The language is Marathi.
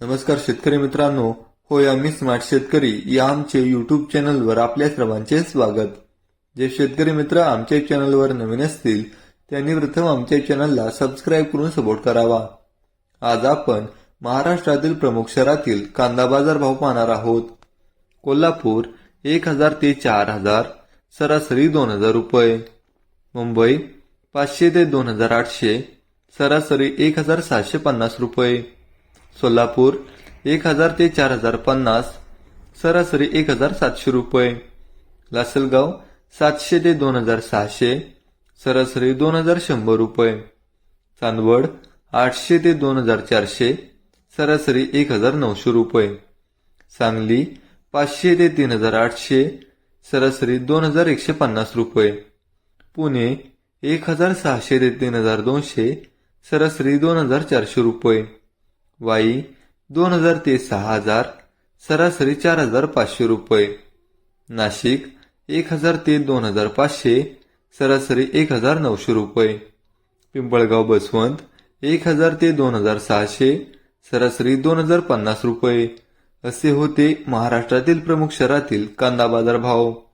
नमस्कार शेतकरी मित्रांनो. होय आम्ही स्मार्ट शेतकरी या आमचे युट्यूब चॅनलवर आपल्या सर्वांचे स्वागत. जे शेतकरी मित्र आमच्या चॅनलवर नवीन असतील त्यांनी प्रथम आमच्या चॅनलला सबस्क्राईब करून सपोर्ट करावा. आज आपण महाराष्ट्रातील प्रमुख शहरातील कांदा बाजार भाव पाहणार आहोत. कोल्हापूर एक हजार ते चार हजार सरासरी दोन हजार रुपये. मुंबई पाचशे ते दोन हजार आठशे सरासरी एक हजार सातशे पन्नास रुपये. सोलापूर एक हजार ते चार हजार पन्नास सरासरी एक हजार सातशे रुपये. लासलगाव सातशे ते दोन हजार सहाशे सरासरी दोन हजार शंभर रुपये. चांदवड आठशे ते दोन हजार चारशे सरासरी एक हजार नऊशे रुपये. सांगली पाचशे ते तीन हजार आठशे सरासरी दोन हजार एकशे पन्नास रुपये. पुणे एक हजार सहाशे ते तीन हजार दोनशे सरासरी दोन हजार चारशे रुपये. वाई दोन हजार ते सहा हजार सरासरी चार हजार पाचशे रुपये. नाशिक एक हजार ते दोन हजार पाचशे सरासरी एक हजार नऊशे रुपये. पिंपळगाव बसवंत एक हजार ते दोन हजार सहाशे सरासरी दोन हजार पन्नास रुपये. असे होते महाराष्ट्रातील प्रमुख शहरातील कांदा बाजार भाव.